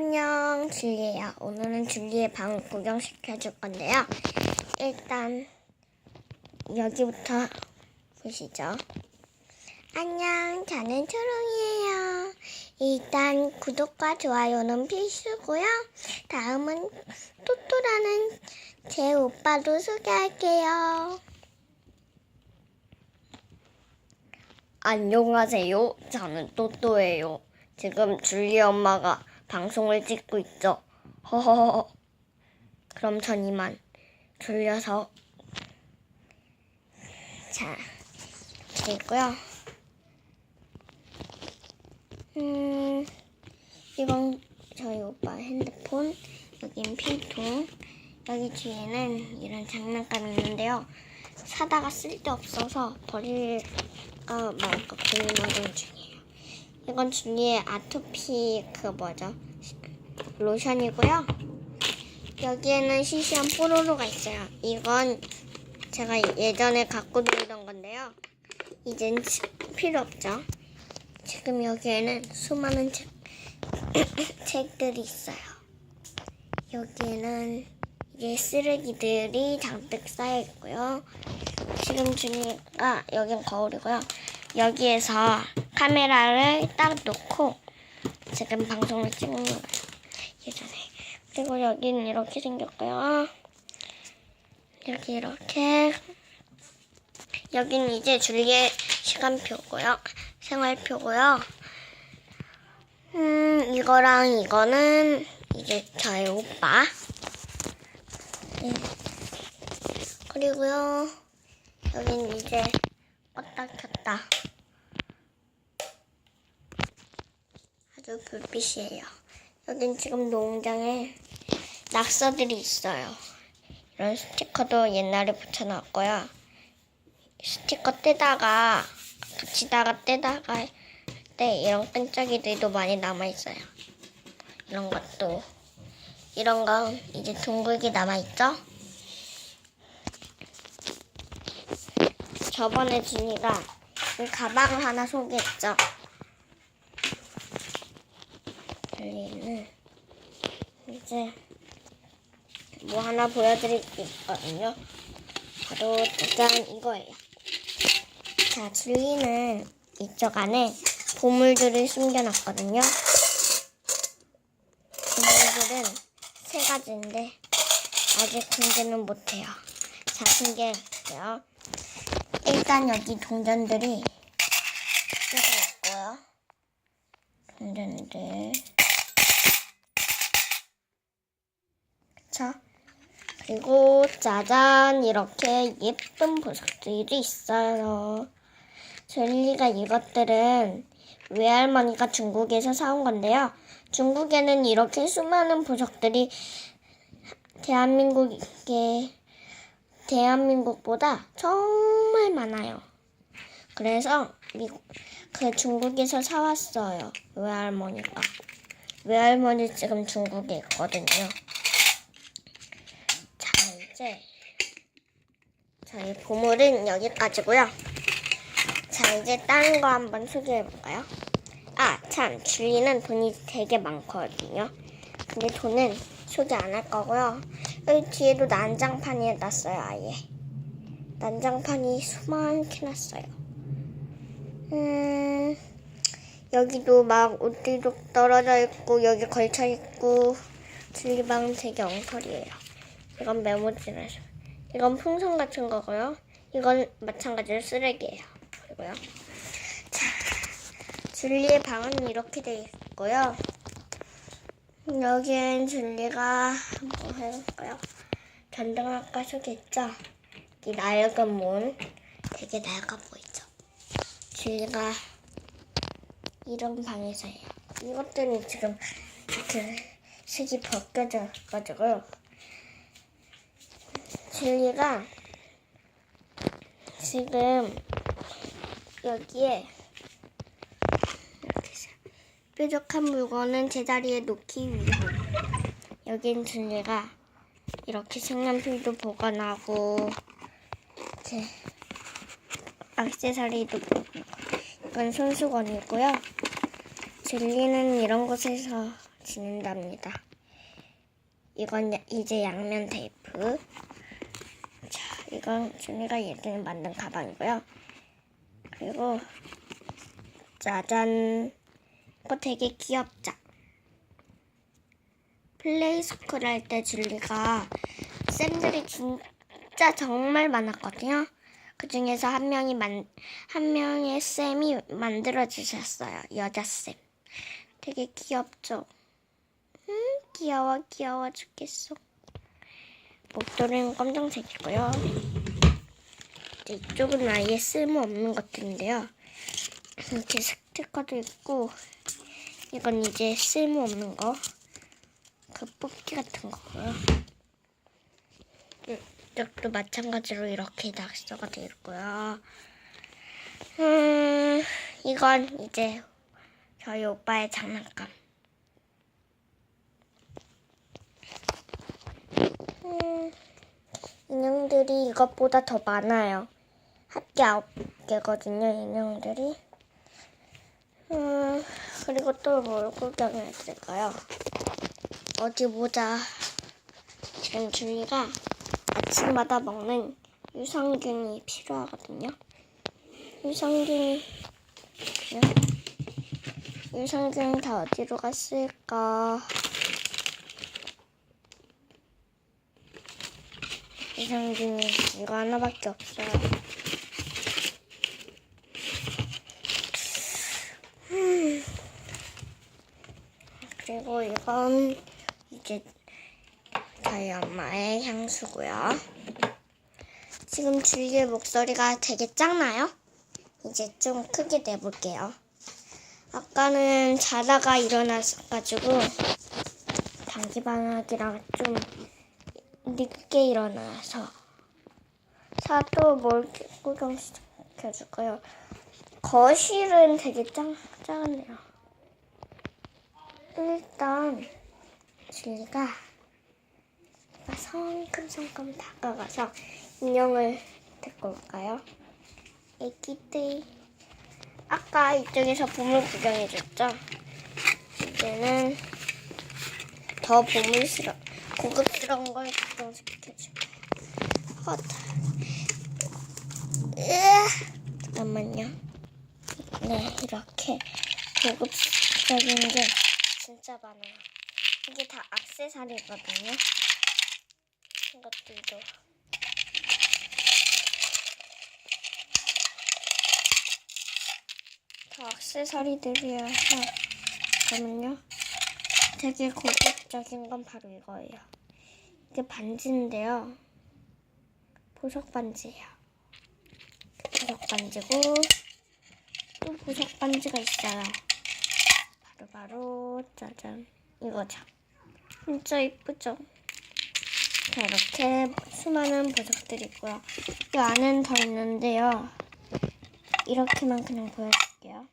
안녕, 줄리예요. 오늘은 줄리의 방 구경시켜줄 건데요. 일단 여기부터 보시죠. 안녕, 저는 초롱이에요. 일단 구독과 좋아요는 필수고요. 다음은 또또라는 제 오빠도 소개할게요. 안녕하세요. 저는 또또예요. 지금 줄리 엄마가 방송을 찍고 있죠. 허허허. 그럼 전 이만 졸려서 자 그리고요. 음 이건 저희 오빠 핸드폰 여긴 필통 여기 뒤에는 이런 장난감이 있는데요. 사다가 쓸데 없어서 버릴까 말까 고민하는 중이에요. 이건 줄리의 아토피 그 뭐죠? 로션이고요. 여기에는 시시한 뽀로로가 있어요. 이건 제가 예전에 갖고 놀던 건데요. 이젠 치- 필요 없죠. 지금 여기에는 수많은 책, 책들이 있어요. 여기에는 이제 쓰레기들이 잔뜩 쌓여 있고요. 지금 준이가 여긴 거울이고요. 여기에서 카메라를 딱 놓고 지금 방송을 찍는 거예요. 예전에. 그리고 여기는 이렇게 생겼고요. 여기 이렇게. 여기는 이제 줄리의 시간표고요. 생활표고요. 음, 이거랑 이거는 이제 저의 오빠. 네. 그리고요. 여기는 이제 껐다 켰다. 아주 불빛이에요. 여긴 지금 농장에 낙서들이 있어요. 이런 스티커도 옛날에 붙여놨고요. 스티커 떼다가 붙이다가 떼다가 때 이런 끈적이들도 많이 남아있어요. 이런 것도 이런 건 이제 둥글게 남아있죠? 저번에 준이가 이 가방을 하나 소개했죠. 여기는 이제 뭐 하나 보여드릴 게 있거든요. 바로 짜잔 이거예요. 자, 줄리는 이쪽 안에 보물들을 숨겨놨거든요. 보물들은 세 가지인데 아직 공개는 못해요. 자, 공개할게요. 일단 여기 동전들이 있고요. 동전들. 자, 그리고 짜잔 이렇게 예쁜 보석들이 있어요. 젤리가 이것들은 외할머니가 중국에서 사온 건데요. 중국에는 이렇게 수많은 보석들이 대한민국에 대한민국보다 정말 많아요. 그래서 미국, 그 중국에서 사왔어요. 외할머니가. 외할머니 지금 중국에 있거든요. 자, 이제 저희 보물은 여기까지고요. 자, 이제 다른 거 한번 소개해 볼까요? 아, 참, 줄리는 돈이 되게 많거든요. 근데 돈은 소개 안 할 거고요. 여기 뒤에도 난장판이 놨어요, 아예. 난장판이 수많게 놨어요. 음, 여기도 막 옷들도 떨어져 있고, 여기 걸쳐 있고, 줄리방 되게 엉터리예요. 이건 메모지라서. 이건 풍선 같은 거고요. 이건 마찬가지로 쓰레기예요. 그리고요. 자, 줄리의 방은 이렇게 돼 있고요. 여기엔 줄리가 뭐 해볼까요? 전등 아까 소개했죠? 이 낡은 문 되게 낡아 보이죠? 줄리가 이런 방에서 해요. 이것들이 지금 이렇게 색이 벗겨져 가지고요. 줄리가 지금 여기에 뾰족한 물건은 제자리에 놓기 위함. 여긴 줄리가 이렇게 색연필도 보관하고 액세서리도 보고 이건 손수건이고요. 줄리는 이런 곳에서 지낸답니다. 이건 야- 이제 양면 테이프. 자, 이건 준이가 예전에 만든 가방이고요. 그리고 짜잔. 이거 되게 귀엽죠? 플레이 스쿨 할 때 줄리가 쌤들이 진짜 정말 많았거든요. 그 중에서 한 명이 만, 한 명의 쌤이 만들어 주셨어요. 여자 쌤. 되게 귀엽죠? 음, 귀여워, 귀여워 죽겠어. 목도리는 검정색이고요. 이쪽은 아예 쓸모없는 것들인데요. 이렇게 스티커도 있고, 이건 이제 쓸모없는 거. 그 뽑기 같은 거고요. 음, 이쪽도 마찬가지로 이렇게 낙서가 되어 있고요. 음, 이건 이제 저희 오빠의 장난감. 음, 인형들이 이것보다 더 많아요. 합계 아홉 개거든요, 인형들이. 음, 그리고 또 뭘 구경해 드릴까요? 어디 보자. 지금 주희가 아침마다 먹는 유산균이 필요하거든요. 유산균이 유산균 다 어디로 갔을까? 유산균이 이거 하나밖에 없어요. 음. 그리고 이건 이제 저희 엄마의 향수고요. 지금 줄리의 목소리가 되게 작나요? 이제 좀 크게 내볼게요. 아까는 자다가 일어나가지고 단기방학이라 좀 늦게 일어나서 자또 뭘 구경시켜줄까요? 거실은 되게 작, 작네요. 일단 줄리가 성큼성큼 다가가서 인형을 데리고 올까요? 애기들 아까 이쪽에서 보물 구경해줬죠? 이제는 더 보물스러 고급스러운 걸 구경시켜줄게요. 헛. 으아, 잠깐만요. 네, 이렇게 고급적인 게 진짜 많아요. 이게 다 악세사리거든요. 이것들도. 다 악세사리들이어서 잠깐만요. 되게 고급적인 건 바로 이거예요. 이게 반지인데요. 보석 반지예요. 보석 반지고 또 보석 반지가 있어요. 바로 바로 짜잔 이거죠. 진짜 이쁘죠? 자 이렇게 수많은 보석들이 있고요. 이 안엔 더 있는데요. 이렇게만 그냥 보여줄게요.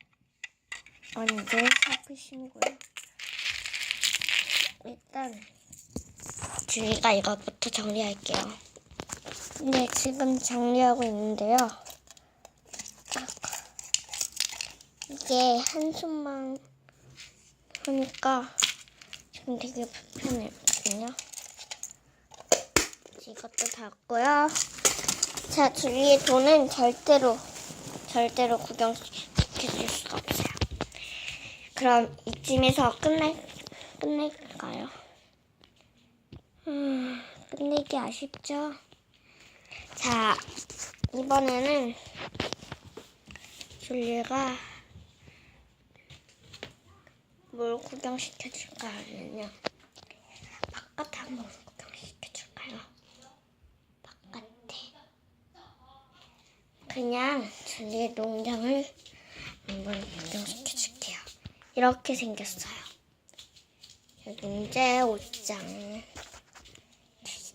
이건 이제 샤프심이고요. 일단 주희가 이것부터 정리할게요. 네, 지금 정리하고 있는데요. 이게 한숨만 하니까 지금 되게 불편했거든요. 이것도 닫고요. 자, 주위의 돈은 절대로, 절대로 구경시켜줄 수가 없어요. 그럼 이쯤에서 끝내, 끝낼 까요? 음, 끝내기 아쉽죠? 자, 이번에는 줄리가 뭘 구경시켜줄까 하면요. 바깥 한번 구경시켜줄까요? 바깥에. 그냥 줄리의 농장을 한번 구경시켜줄게요. 이렇게 생겼어요. 여기 이제 옷장.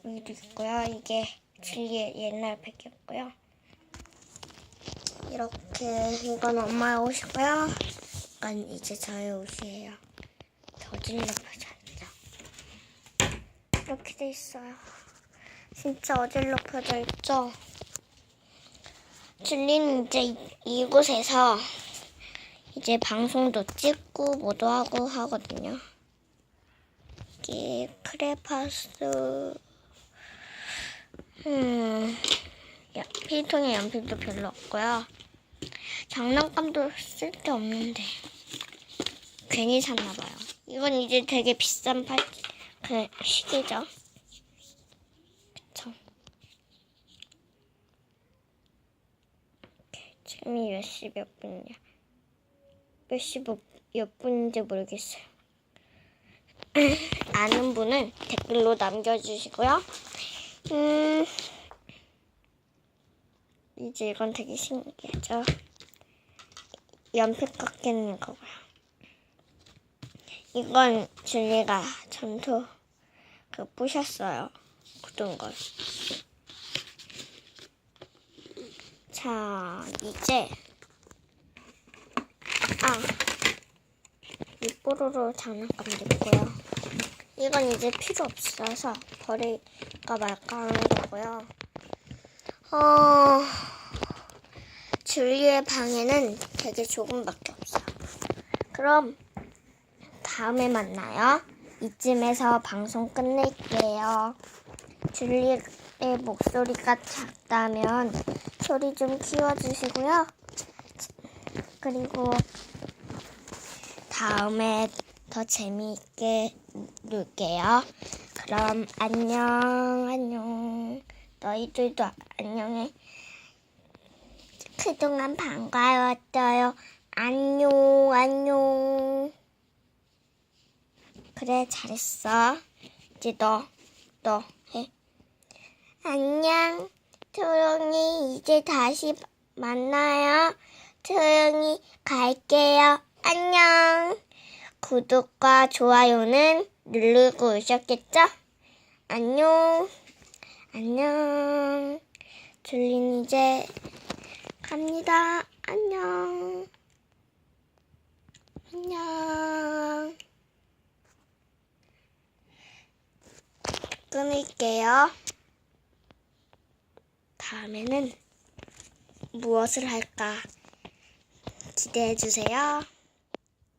여기도 있고요. 이게 줄리의 옛날 백이었고요. 이렇게 이건 엄마의 옷이고요. 이건 이제 저의 옷이에요. 더질러 펴져있죠. 이렇게 돼 있어요. 진짜 어질럽혀져 있죠. 줄리는 이제 이- 이곳에서 이제 방송도 찍고 뭐도 하고 하거든요. 여기 크레파스 음 야, 필통에 연필도 별로 없고요. 장난감도 쓸데 없는데 괜히 샀나봐요. 이건 이제 되게 비싼 팔, 그 시계죠. 그쵸. 지금이 몇 시 몇 분이야. 몇 시 몇 분인지 모르겠어요. 아는 분은 댓글로 남겨주시고요. 음, 이제 이건 되게 신기하죠. 연필 깎이는 거고요. 이건 줄리가 전투 그 부셨어요. 굳은 걸. 자, 이제 아, 이 뽀로로 장난감도 있고요. 이건 이제 필요 없어서 버릴까 말까 하는 거고요. 어, 줄리의 방에는 되게 조금밖에 없어요. 그럼 다음에 만나요. 이쯤에서 방송 끝낼게요. 줄리의 목소리가 작다면 소리 좀 키워주시고요. 그리고 다음에 더 재미있게 놀게요. 그럼 안녕, 안녕. 너희들도 안녕해. 그동안 반가웠어요. 안녕, 안녕. 그래, 잘했어. 이제 너, 너 해. 안녕. 조용히 이제 다시 만나요. 조용히 갈게요. 안녕. 구독과 좋아요는 누르고 오셨겠죠? 안녕. 안녕. 줄린 이제 갑니다. 안녕. 안녕. 끊을게요. 다음에는 무엇을 할까 기대해 주세요.